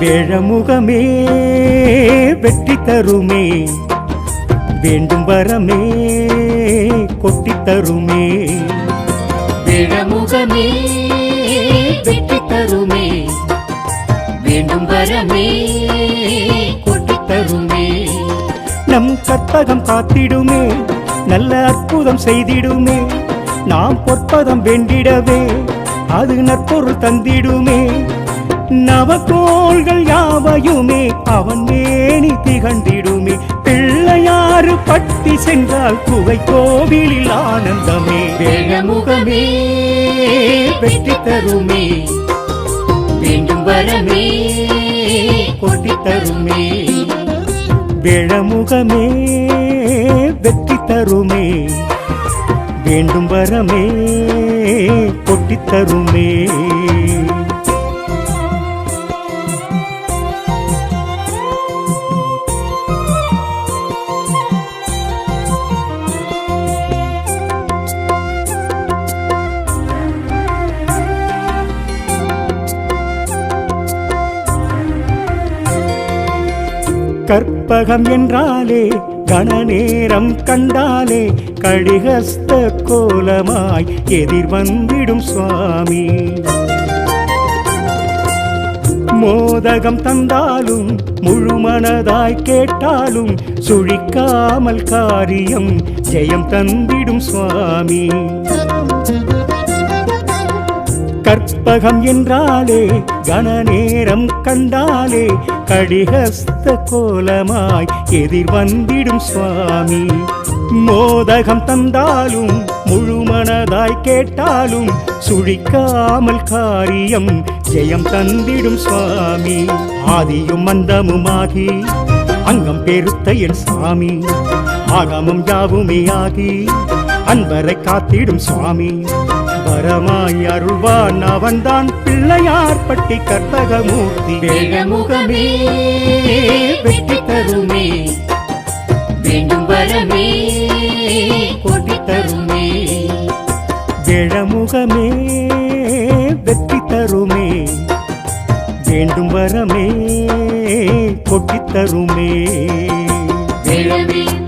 வேழமுகமே வெற்றி தருமே. வேண்டும் வரமே கொட்டி தருமே. விழமுகமே வெற்றி தருமே. வேண்டும் வரமே கொட்டி தருமே. நம் கற்பகம் காத்திடுமே நல்ல அற்புதம் செய்திடுமே. நாம் பொற்பதம் வேண்டிடவே அது நற்பொருள் தந்திடுமே. நவக்கோள்கள் யாவையுமே அவன் மேனி திகழ்ந்திடுமே. பிள்ளையாறு பட்டி சென்றால் குகை கோவிலில் ஆனந்தமே. விழமுகமே வெற்றி தருமே. வேண்டும் வரமே கொட்டி தருமே. வேழமுகமே வெற்றி தருமே. வேண்டும் வரமே கொட்டி தருமே. கற்பகம் என்றாலே கணநேரம் கண்டாலே கடிகஸ்த கோலமாய் எதிர் வந்திடும் சுவாமி. மோதகம் தந்தாலும் முழுமனதாய் கேட்டாலும் சுழிக்காமல் காரியம் ஜெயம் தந்திடும் சுவாமி. கற்பகம் என்றாலே கணநேரம் கண்டாலே கடிகஸ்த கோலமாய் எதிர் வந்திடும் சுவாமி. மோதகம் தந்தாலும் முழுமனதாய் கேட்டாலும் சுழிக்காமல் காரியம் ஜெயம் தந்திடும் சுவாமி. ஆதியும் மந்தமுமாகி அங்கம் பெருத்த என் சாமி. ஆகமும் யாவுமே ஆகி அன்பரை காத்திடும் சுவாமி. வரமாய் அருள்வான் அவன்தான் பிள்ளையார் பட்டி கற்பகமூர்த்தி விழமுகமே வெற்றி தருமே. வேண்டும் வரமே கொட்டி தருமே. விழமுகமே வெற்றி தருமே. வேண்டும் வரமே கொட்டித் தருமே. விழமே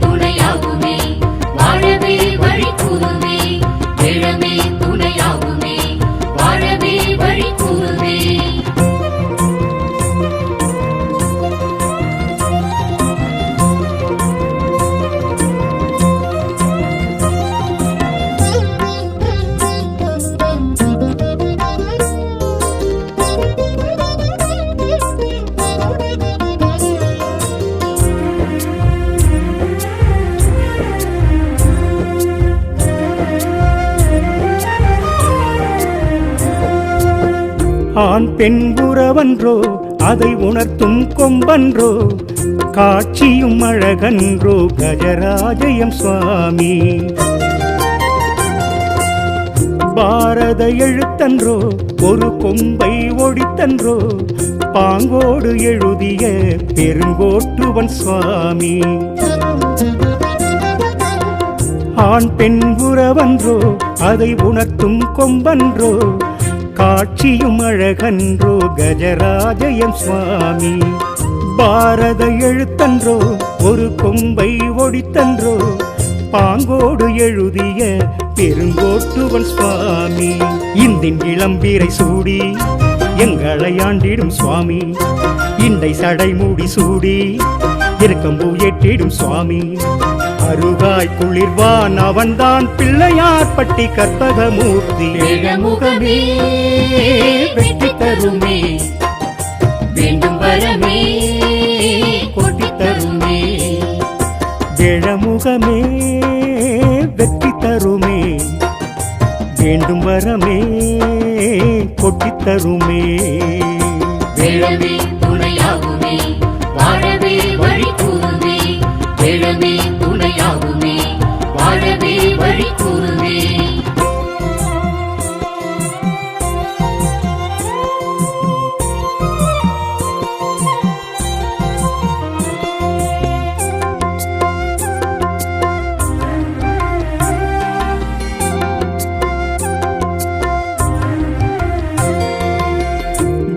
ஆண் பெண் உறவன்றோ அதை உணர்த்தும் கொம்பன்றோ காட்சியும் அழகன்றோ கஜராஜயம் சுவாமி. பாரத எழுத்தன்றோ ஒரு கொம்பை ஒடித்தன்றோ பாங்கோடு எழுதிய பெருங்கோட்டுவன் சுவாமி. ஆண் பெண் உறவன்றோ அதை உணர்த்தும் கொம்பன்றோ காட்சியும் அழகன்றோ கஜராஜயம் சுவாமி. பாரத எழுத்தன்றோ ஒரு கொம்பை ஒடித்தன்றோ பாங்கோடு எழுதிய பெருங்கோட்டுவன் சுவாமி. இந்தின் இளம்பீரை சூடி எங்களை ஆண்டிடும் சுவாமி. இண்டை சடை மூடி சூடி இருக்கம்பூ எட்டிடும் சுவாமி. அருகாய் குளிர்வான் அவன்தான் பிள்ளையார் பட்டி கற்பகமூர்த்தி. விழமுகமே வெற்றி தருமே. வேண்டும் வரமே கொட்டி தருமே. விழமுகமே வெற்றி தருமே. வேண்டும் வரமே கொட்டித் தருமே. விழமே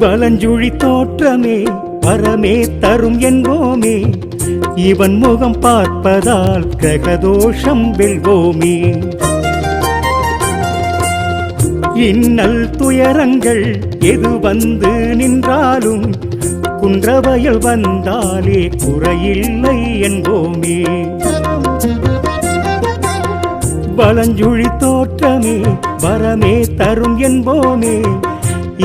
பலஞ்சுழி தோற்றமே வரமே தரும் என்போமே. இவன் முகம் பார்ப்பதால் கிரகதோஷம் வெல்வோமே. இன்னல் துயரங்கள் எது வந்து நின்றாலும் குன்றவயல் வந்தாலே குறையில்லை என்போமே. பலஞ்சுழி தோற்றமே வரமே தரும் என்போமே.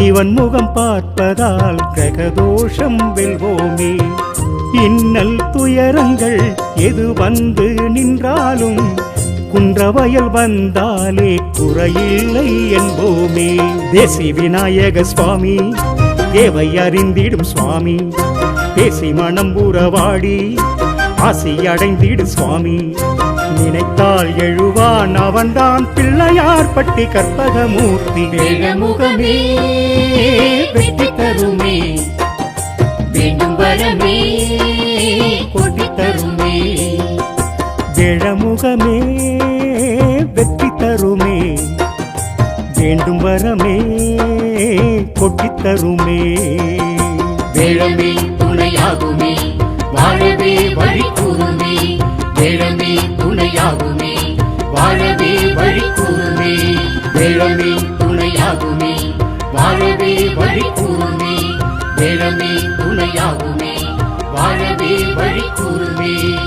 இவன் முகம் பார்ப்பதால் கிரகதோஷம் வெல்வோமே. இன்னல் துயரங்கள் எது வந்து நின்றாலும் குன்றவயல் வந்தாலே குறையில்லை என்போமே. தேசி விநாயக சுவாமி தேவை அறிந்திடும் சுவாமி. பேசி மனம் உறவாடி ஆசி அடைந்திடு சுவாமி. நினைத்தால் எழுவான் அவன்தான் பிள்ளையார் பட்டி கற்பகமூர்த்தி. வேழமுகமே வெற்றி தருமே. வேண்டும் வரமே கொட்டி தருமே. வேழமுகமே வெற்றி தருமே. வேண்டும் வரமே கொட்டித் தருமே. வேழமே துணையாகுமே. வாழவே வழி கூறுமே. வேழமே துணையாகுமே. வாழவே வழி கூறுமே. வேழமே துணையாகுமே. வாழவே வழி கூறுமே. வேழமே துணையாகுமே. வாழவே வழி கூறுமே.